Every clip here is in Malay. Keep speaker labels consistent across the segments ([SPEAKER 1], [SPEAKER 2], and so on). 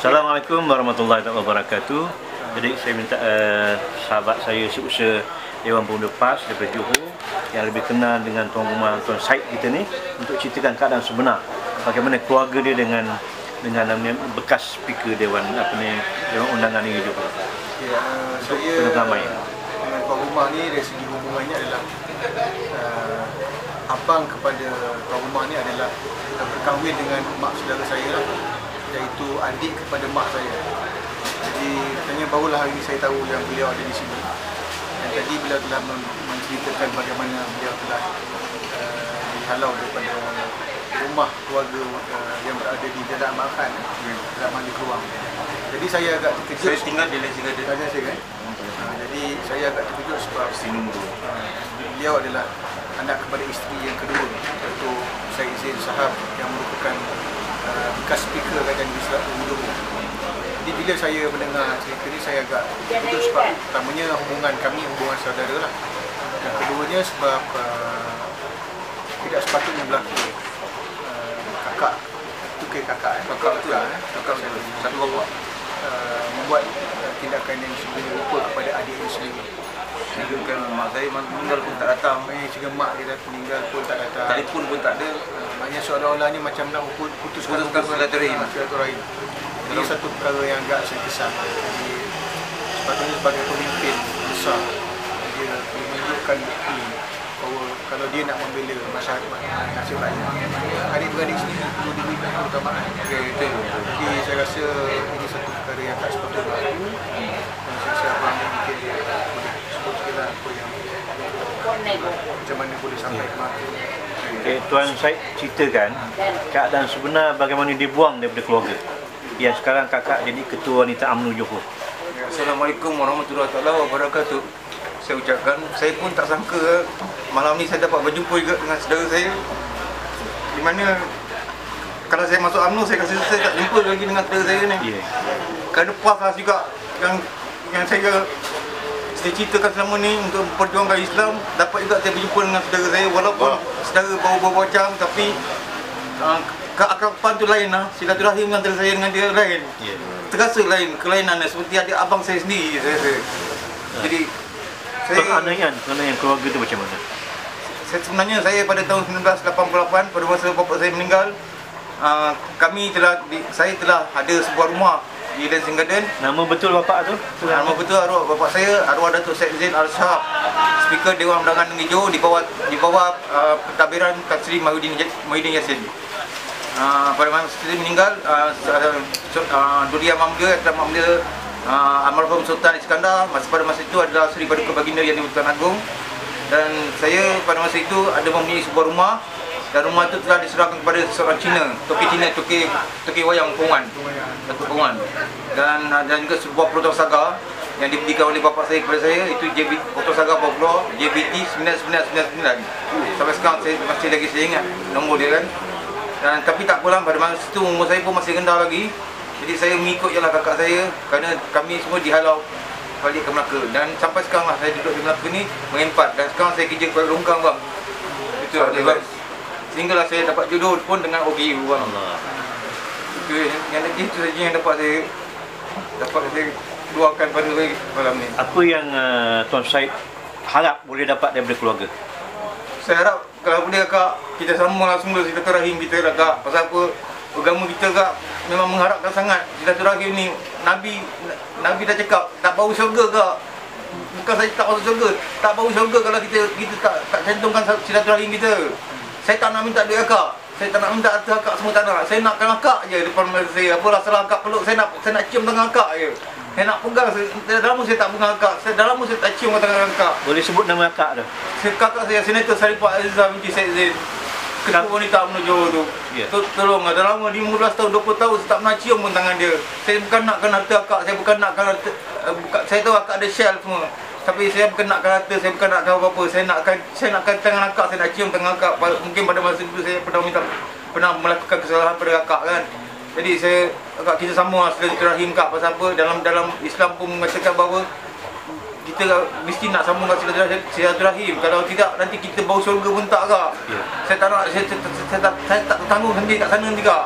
[SPEAKER 1] Assalamualaikum warahmatullahi wabarakatuh. Jadi saya minta uh, sahabat saya seusaha Dewan Pemuda PAS daripada Johor yang lebih kenal dengan Tuan Rumah Tuan Said kita ni untuk ceritakan keadaan sebenar bagaimana keluarga dia dengan dengan namanya bekas speaker Dewan apa ni Dewan Undangan Negeri Johor.
[SPEAKER 2] Ya, uh, saya dengan Tuan Rumah ni dari segi hubungannya adalah uh, abang kepada Tuan Rumah ni adalah berkahwin dengan mak saudara saya lah iaitu adik kepada mak saya. Jadi katanya barulah hari ini saya tahu yang beliau ada di sini. Dan tadi beliau telah men- menceritakan bagaimana beliau telah uh, dihalau daripada rumah keluarga uh, yang berada di Jalan Makan dalam Mandi Keruang. Jadi saya agak terkejut.
[SPEAKER 3] Saya tinggal di Lansing Garden.
[SPEAKER 2] Tanya saya kan? Ha, jadi saya agak terkejut sebab
[SPEAKER 3] Sinung tu.
[SPEAKER 2] uh, beliau adalah anak kepada isteri yang kedua iaitu Syed Zain Sahab yang merupakan uh, bekas speaker Kerajaan Negeri Selat Johor. Jadi bila saya mendengar cerita ni saya agak terkejut sebab pertamanya hubungan kami hubungan saudara lah. Yang keduanya sebab uh, tidak sepatutnya berlaku uh, kakak itu ke kakak eh?
[SPEAKER 3] Kakak betul
[SPEAKER 2] lah eh?
[SPEAKER 3] Kakak betul. Satu bapak.
[SPEAKER 2] uh, membuat uh, tindakan yang sebenarnya lupa kepada adiknya sendiri.
[SPEAKER 3] Sehingga kan mak saya meninggal pun tak datang.
[SPEAKER 2] Maknanya jika mak dia dah meninggal pun tak datang.
[SPEAKER 3] Telefon pun tak ada.
[SPEAKER 2] Uh, maknanya seolah-olahnya macam nak put- putuskan
[SPEAKER 3] silaturahim.
[SPEAKER 2] silaturahim. Ini satu perkara yang agak saya kesal. Jadi sepatutnya sebagai pemimpin besar dia menunjukkan bukti bahawa kalau dia nak membela masyarakat nasib rakyat adik-beradik sendiri perlu diberikan keutamaan.
[SPEAKER 3] Betul.
[SPEAKER 2] Jadi saya rasa ini satu perkara yang tak sepatutnya berlaku. Dan saya rasa abang ni mungkin dia boleh sebut sikit lah apa yang macam mana boleh sampai ke mata.
[SPEAKER 1] Okay, Tuan Said ceritakan keadaan sebenar bagaimana dia buang daripada keluarga. Yang sekarang kakak jadi ketua wanita UMNO Johor.
[SPEAKER 3] Assalamualaikum warahmatullahi wabarakatuh. Saya ucapkan, saya pun tak sangka malam ni saya dapat berjumpa juga dengan saudara saya. Di mana kalau saya masuk UMNO saya rasa saya tak jumpa lagi dengan saudara saya ni.
[SPEAKER 1] Ya.
[SPEAKER 3] Kerana puas lah juga yang yang saya saya ceritakan selama ni untuk memperjuangkan Islam dapat juga saya berjumpa dengan saudara saya. Walaupun saudara bau-bau bocang tapi uh, keakraban tu lain lah. Silaturahim antara saya dengan dia lain.
[SPEAKER 1] Ya.
[SPEAKER 3] terasa lain kelainan seperti adik abang saya sendiri saya rasa. Jadi saya,
[SPEAKER 1] Penganiayaan penganiayaan keluarga tu macam mana?
[SPEAKER 3] saya sebenarnya saya pada tahun 1988 pada masa bapa saya meninggal uh, kami telah di, saya telah ada sebuah rumah di Garden
[SPEAKER 1] Nama betul bapak tu?
[SPEAKER 3] Nama betul arwah bapak saya arwah Datuk Syed Zain Al-Shahab Speaker Dewan Undangan Negeri Johor di bawah di bawah uh, pentadbiran Tan Sri Mahyudin Mahyudin Yassin. Uh, pada masa saya meninggal uh, uh, Duli Amam dia Tuan Amam dia uh, almarhum Sultan Iskandar. Masa pada masa itu adalah Seri Paduka Baginda Yang di-Tuan Agong dan saya pada masa itu ada mempunyai sebuah rumah dan rumah itu telah diserahkan kepada seorang Cina, toki Cina, toki toki wayang Pungan, Datuk Pungan. Dan uh, dan juga sebuah protosaga yang diberikan oleh bapa saya kepada saya itu JB protosaga Bogor JBT 9999. Sampai sekarang saya masih lagi saya ingat nombor dia kan. Dan tapi tak apalah pada masa itu umur saya pun masih rendah lagi. Jadi saya mengikut jelah kakak saya kerana kami semua dihalau balik ke Melaka dan sampai sekarang lah saya duduk di Melaka ni mengempat dan sekarang saya kerja Kuala Longkang bang. Itu ada bang. Sehinggalah saya dapat jodoh pun dengan OKU bang.
[SPEAKER 1] Allah.
[SPEAKER 3] Itu yang, lagi itu saja yang dapat saya dapat saya luahkan pada saya malam ni.
[SPEAKER 1] Apa yang uh, Tuan Said harap boleh dapat daripada keluarga?
[SPEAKER 3] Saya harap kalau boleh kak kita sambung lah semua silaturahim kita lah kak. Pasal apa agama kita kak memang mengharapkan sangat silaturahim ni. Nabi Nabi dah cakap tak bau syurga kak. Bukan saja tak masuk syurga, tak bau syurga kalau kita kita tak tak cantumkan silaturahim kita. Saya tak nak minta duit akak. Saya tak nak minta harta akak semua tak nak. Saya nakkan akak je depan mata saya. Apalah salah akak peluk saya nak saya nak cium tangan akak je. Saya nak pegang saya, dah lama saya tak pegang akak. Saya dah lama saya tak cium tangan akak.
[SPEAKER 1] Boleh sebut nama kakak tu?
[SPEAKER 3] Saya kakak saya Senator Saripah Azizah binti Syed Zain Ketua wanita menuju tu
[SPEAKER 1] Ya.
[SPEAKER 3] yeah. Tolong dah lama 15 tahun 20 tahun saya tak pernah cium pun tangan dia Saya bukan nakkan harta akak Saya bukan nakkan harta uh, bukan, Saya tahu akak ada shell semua tapi saya bukan nakkan harta, saya bukan nakkan apa-apa Saya nakkan saya nakkan tangan akak, saya nak cium tangan akak Mungkin pada masa itu saya pernah minta Pernah melakukan kesalahan pada akak kan Jadi saya, akak kita sama lah silaturahim kak Pasal apa, dalam dalam Islam pun mengatakan bahawa kita mesti nak sambungkan silaturahim, silaturahim. Kalau tidak nanti kita bau syurga pun tak kak.
[SPEAKER 1] Ya.
[SPEAKER 3] Saya tak nak saya, saya, saya, tak, saya tak tanggung sendiri kat sana nanti kak.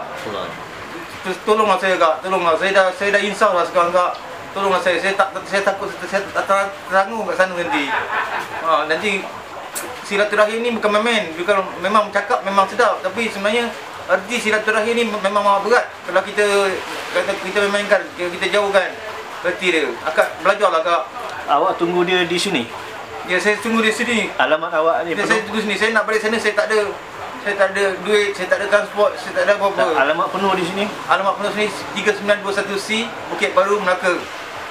[SPEAKER 3] Tolonglah saya kak, tolonglah saya dah saya dah insaf lah sekarang kak. Tolonglah saya, saya tak saya takut saya tak ter- teranggu kat sana nanti. Ha, nanti silaturahim ni bukan main-main, bukan memang cakap memang sedap tapi sebenarnya arti silaturahim ni memang amat berat kalau kita kata kita mainkan kita jauhkan erti dia. Akak belajarlah kak.
[SPEAKER 1] Awak tunggu dia di sini.
[SPEAKER 3] Ya saya tunggu di sini.
[SPEAKER 1] Alamat awak ni
[SPEAKER 3] Ya, saya tunggu sini. Saya nak balik sana saya tak ada saya tak ada duit, saya tak ada transport, saya tak ada
[SPEAKER 1] Tak,
[SPEAKER 3] apa-apa.
[SPEAKER 1] alamat penuh di sini.
[SPEAKER 3] Alamat penuh sini 3921C Bukit Baru Melaka.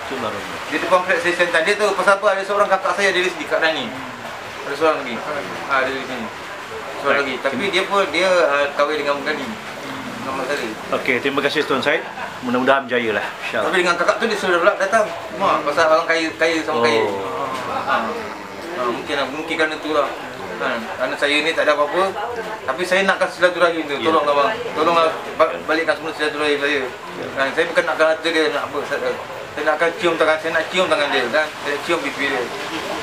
[SPEAKER 1] Itu baru.
[SPEAKER 3] Di depan flat station tadi dia tahu pasal apa ada seorang kakak saya dari sini Kak Dani. Ada seorang lagi. Ha, ada di sini. Seorang lagi. Tapi dia pun dia uh, kahwin dengan Mengani. Nama saya.
[SPEAKER 1] Okey, terima kasih Tuan Said. Mudah-mudahan berjaya lah. InsyaAllah.
[SPEAKER 3] Tapi dengan kakak tu dia sudah pula datang. Rumah pasal orang kaya kaya sama
[SPEAKER 1] Oh.
[SPEAKER 3] kaya. Ha. ha. mungkin lah, mungkin kerana tu lah. Ha. Kerana saya ni tak ada apa-apa. Tapi saya nakkan silaturahim tu.
[SPEAKER 1] Ya.
[SPEAKER 3] Tolonglah bang. Tolonglah ba- balikkan semua silaturahim saya. Kan saya bukan nak kata dia nak apa. Saya, saya nakkan cium tangan saya nak cium tangan dia kan. Saya cium pipi dia.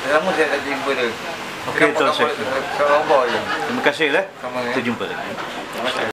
[SPEAKER 3] Dah lama saya tak jumpa dia.
[SPEAKER 1] Okey, Tuan.
[SPEAKER 3] Saya je.
[SPEAKER 1] Terima kasih lah. Kita jumpa lagi.